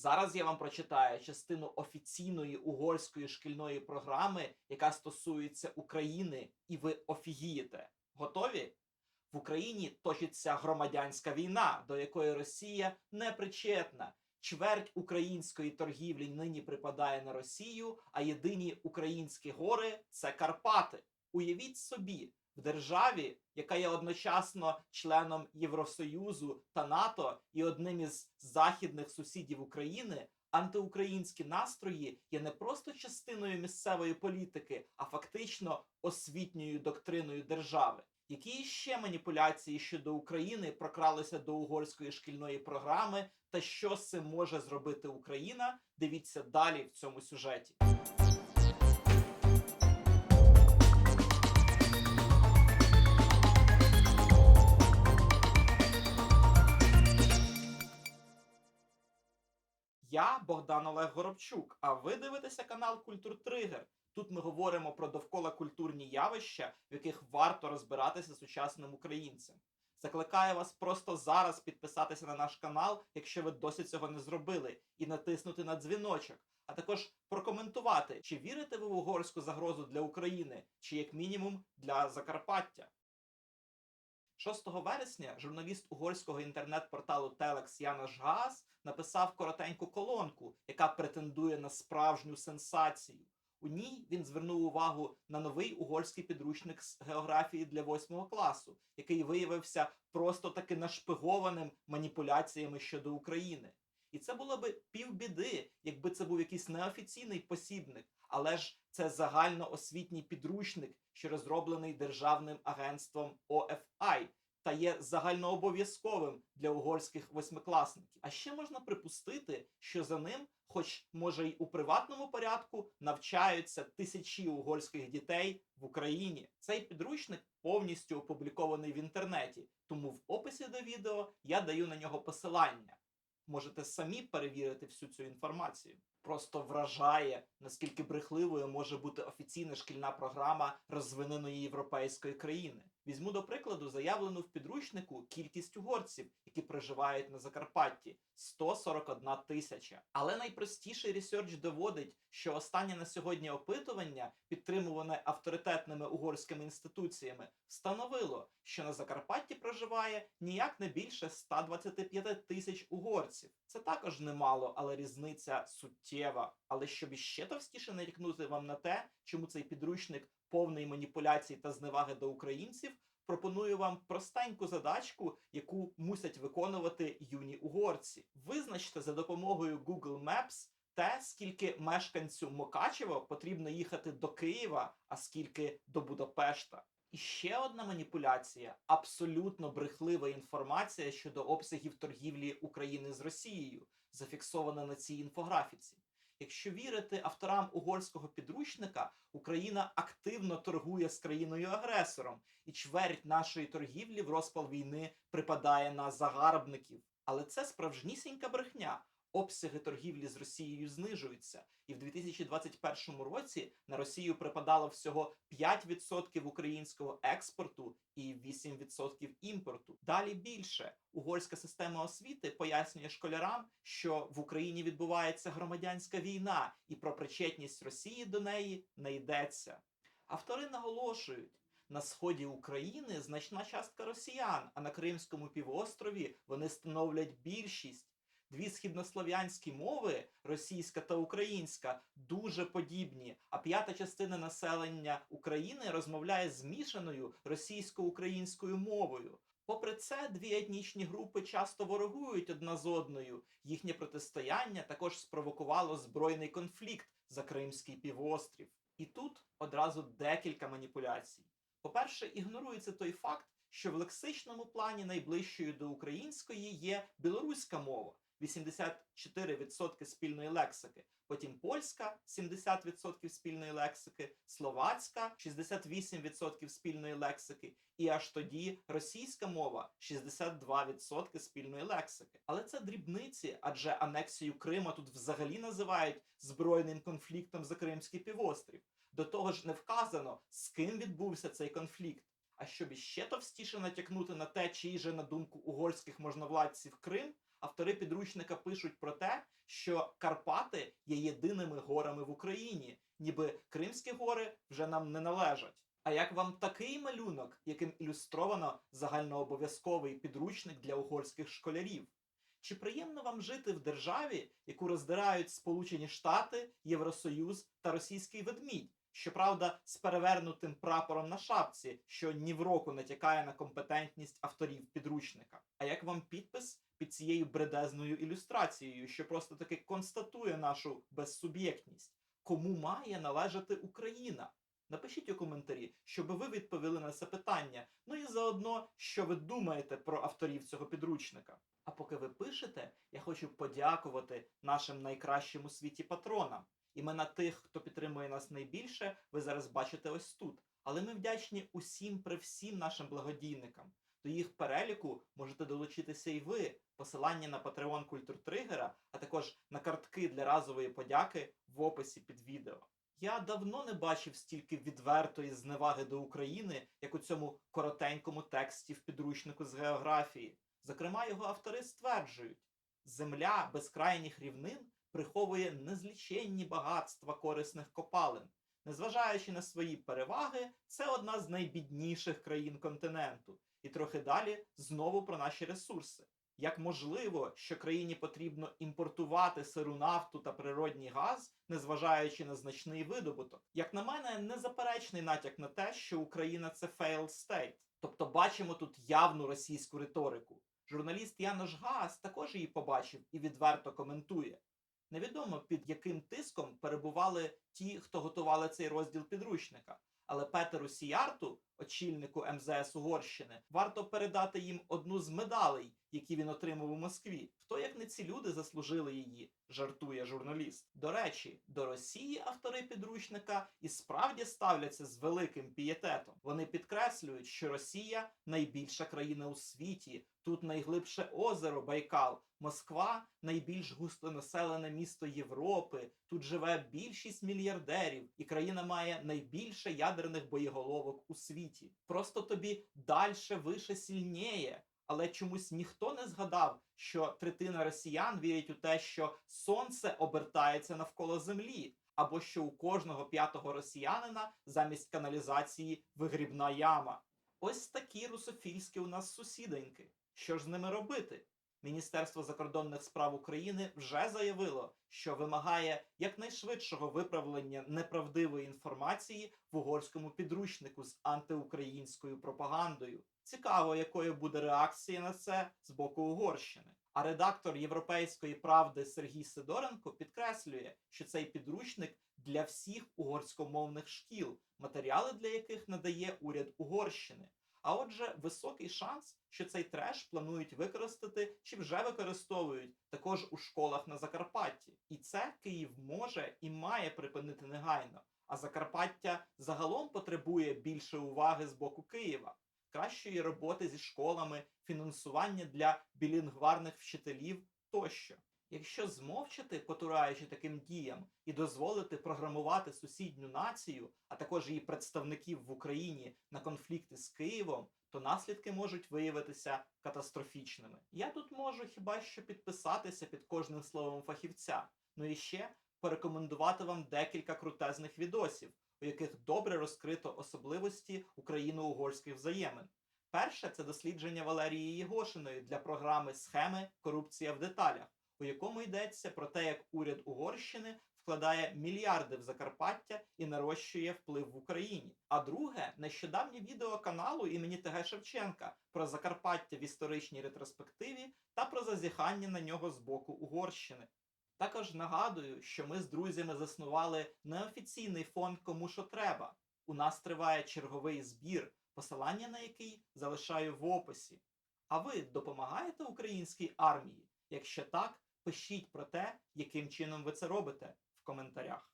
Зараз я вам прочитаю частину офіційної угорської шкільної програми, яка стосується України, і ви офігієте. Готові? В Україні точиться громадянська війна, до якої Росія не причетна. Чверть української торгівлі нині припадає на Росію, а єдині українські гори це Карпати. Уявіть собі, державі, яка є одночасно членом Євросоюзу та НАТО і одним із західних сусідів України, антиукраїнські настрої є не просто частиною місцевої політики, а фактично освітньою доктриною держави. Які ще маніпуляції щодо України прокралися до угорської шкільної програми, та що з цим може зробити Україна? Дивіться далі в цьому сюжеті. Я Богдан Олег Горобчук, а ви дивитеся канал Культур Тригер. Тут ми говоримо про довкола культурні явища, в яких варто розбиратися сучасним українцям. Закликаю вас просто зараз підписатися на наш канал, якщо ви досі цього не зробили, і натиснути на дзвіночок, а також прокоментувати, чи вірите ви в угорську загрозу для України, чи як мінімум для Закарпаття. 6 вересня журналіст угорського інтернет-порталу Telex Янош Гаас написав коротеньку колонку, яка претендує на справжню сенсацію. У ній він звернув увагу на новий угорський підручник з географії для 8 класу, який виявився просто таки нашпигованим маніпуляціями щодо України. І це було би півбіди, якби це був якийсь неофіційний посібник, але ж це загальноосвітній підручник, що розроблений державним агентством OFI та є загальнообов'язковим для угорських восьмикласників. А ще можна припустити, що за ним, хоч може й у приватному порядку, навчаються тисячі угорських дітей в Україні. Цей підручник повністю опублікований в інтернеті, тому в описі до відео я даю на нього посилання. Можете самі перевірити всю цю інформацію. Просто вражає, наскільки брехливою може бути офіційна шкільна програма розвиненої європейської країни. Візьму до прикладу заявлену в підручнику кількість угорців, які проживають на Закарпатті 141 тисяча. Але найпростіший ресерч доводить, що останнє на сьогодні опитування, підтримуване авторитетними угорськими інституціями, встановило, що на Закарпатті проживає ніяк не більше 125 тисяч угорців. Це також немало, але різниця суттєва. Але щоб іще товстіше нарікнути вам на те, чому цей підручник повний маніпуляцій та зневаги до українців, пропоную вам простеньку задачку, яку мусять виконувати юні угорці. Визначте за допомогою Google Maps те, скільки мешканцю Мокачево потрібно їхати до Києва, а скільки до Будапешта. І ще одна маніпуляція абсолютно брехлива інформація щодо обсягів торгівлі України з Росією, зафіксована на цій інфографіці. Якщо вірити авторам угорського підручника, Україна активно торгує з країною-агресором, і чверть нашої торгівлі в розпал війни припадає на загарбників. Але це справжнісінька брехня. Обсяги торгівлі з Росією знижуються, і в 2021 році на Росію припадало всього 5% українського експорту і 8% імпорту. Далі більше угорська система освіти пояснює школярам, що в Україні відбувається громадянська війна, і про причетність Росії до неї не йдеться. Автори наголошують. На сході України значна частка росіян, а на Кримському півострові вони становлять більшість. Дві східнослов'янські мови, російська та українська, дуже подібні. А п'ята частина населення України розмовляє змішаною російсько-українською мовою. Попри це, дві етнічні групи часто ворогують одна з одною. Їхнє протистояння також спровокувало збройний конфлікт за Кримський півострів. І тут одразу декілька маніпуляцій. По-перше, ігнорується той факт, що в лексичному плані найближчою до української є білоруська мова. 84% спільної лексики, потім польська 70% спільної лексики, словацька 68% спільної лексики, і аж тоді російська мова 62% спільної лексики. Але це дрібниці, адже анексію Крима тут взагалі називають збройним конфліктом за Кримський півострів. До того ж, не вказано, з ким відбувся цей конфлікт. А щоб іще товстіше натякнути на те, чий же на думку угорських можновладців Крим, Автори підручника пишуть про те, що Карпати є єдиними горами в Україні, ніби Кримські гори вже нам не належать. А як вам такий малюнок, яким ілюстровано загальнообов'язковий підручник для угорських школярів? Чи приємно вам жити в державі, яку роздирають Сполучені Штати, Євросоюз та російський ведмідь? Щоправда, з перевернутим прапором на шапці, що ні в року натякає на компетентність авторів підручника. А як вам підпис під цією бредезною ілюстрацією, що просто таки констатує нашу безсуб'єктність? Кому має належати Україна? Напишіть у коментарі, щоб ви відповіли на це питання. Ну і заодно, що ви думаєте про авторів цього підручника. А поки ви пишете, я хочу подякувати нашим найкращим у світі патронам. Імена тих, хто підтримує нас найбільше, ви зараз бачите ось тут. Але ми вдячні усім при всім нашим благодійникам. До їх переліку можете долучитися і ви. Посилання на Patreon Культуртригера, а також на картки для разової подяки в описі під відео. Я давно не бачив стільки відвертої зневаги до України, як у цьому коротенькому тексті в підручнику з географії. Зокрема, його автори стверджують: земля безкрайніх рівнин приховує незліченні багатства корисних копалин. Незважаючи на свої переваги, це одна з найбідніших країн континенту. І трохи далі знову про наші ресурси. Як можливо, що країні потрібно імпортувати сиру нафту та природній газ, незважаючи на значний видобуток? Як на мене, незаперечний натяк на те, що Україна це failed state. Тобто бачимо тут явну російську риторику. Журналіст Янош Гаас також її побачив і відверто коментує. Невідомо під яким тиском перебували ті, хто готували цей розділ підручника. Але Петеру Сіярту, очільнику МЗС Угорщини, варто передати їм одну з медалей, які він отримав у Москві. Хто як не ці люди заслужили її, жартує журналіст. До речі, до Росії автори підручника і справді ставляться з великим пієтетом. Вони підкреслюють, що Росія найбільша країна у світі. Тут найглибше озеро Байкал. Москва найбільш густонаселене місто Європи. Тут живе більшість мільярдерів, і країна має найбільше ядерних боєголовок у світі. Просто тобі дальше, вище, сильніє. Але чомусь ніхто не згадав, що третина росіян вірять у те, що сонце обертається навколо землі, або що у кожного п'ятого росіянина замість каналізації вигрібна яма. Ось такі русофільські у нас сусіденьки. Що ж з ними робити? Міністерство закордонних справ України вже заявило, що вимагає якнайшвидшого виправлення неправдивої інформації в угорському підручнику з антиукраїнською пропагандою. Цікаво, якою буде реакція на це з боку Угорщини. А редактор Європейської правди Сергій Сидоренко підкреслює, що цей підручник для всіх угорськомовних шкіл, матеріали для яких надає уряд Угорщини. А отже, високий шанс, що цей треш планують використати чи вже використовують також у школах на Закарпатті. І це Київ може і має припинити негайно. А Закарпаття загалом потребує більше уваги з боку Києва, кращої роботи зі школами, фінансування для білінгварних вчителів тощо. Якщо змовчати, потураючи таким діям, і дозволити програмувати сусідню націю, а також її представників в Україні на конфлікти з Києвом, то наслідки можуть виявитися катастрофічними. Я тут можу хіба що підписатися під кожним словом фахівця, ну і ще порекомендувати вам декілька крутезних відосів, у яких добре розкрито особливості україно-угорських взаємин. Перше це дослідження Валерії Єгошиної для програми Схеми Корупція в деталях у якому йдеться про те, як уряд Угорщини вкладає мільярди в Закарпаття і нарощує вплив в Україні. А друге нещодавнє відео каналу імені ТГ Шевченка про Закарпаття в історичній ретроспективі та про зазіхання на нього з боку Угорщини. Також нагадую, що ми з друзями заснували неофіційний фонд Кому що треба. У нас триває черговий збір, посилання на який залишаю в описі. А ви допомагаєте українській армії? Якщо так, пишіть про те, яким чином ви це робите в коментарях.